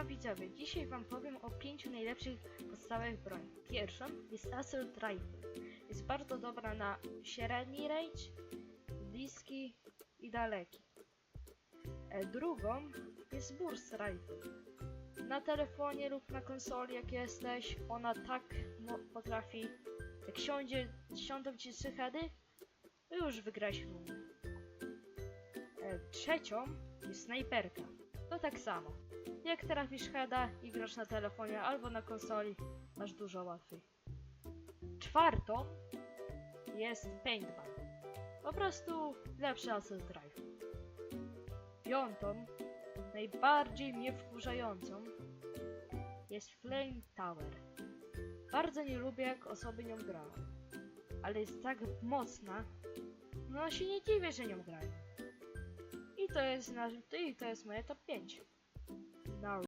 Siema widzowie, dzisiaj wam powiem o pięciu najlepszych podstawowych broni. Pierwszą jest Assault Rifle. Jest bardzo dobra na średni range, bliski i daleki. E, drugą jest Burst Rifle. Na telefonie lub na konsoli jak jesteś, ona tak potrafi, jak siądzie, siądą ci trzy heady, to już wygrałeś rundę. E, trzecią jest snajperka. To tak samo. Jak trafisz heada i grasz na telefonie albo na konsoli, masz dużo łatwiej. Czwartą jest paintball. Po prostu lepszy assault rifle. Piątą, najbardziej mnie wkurzającą, jest flame tower. Bardzo nie lubię jak osoby nią grają. Ale jest tak mocna, no się nie dziwię, że nią grają to jest nasz, i to jest moje top 5. No.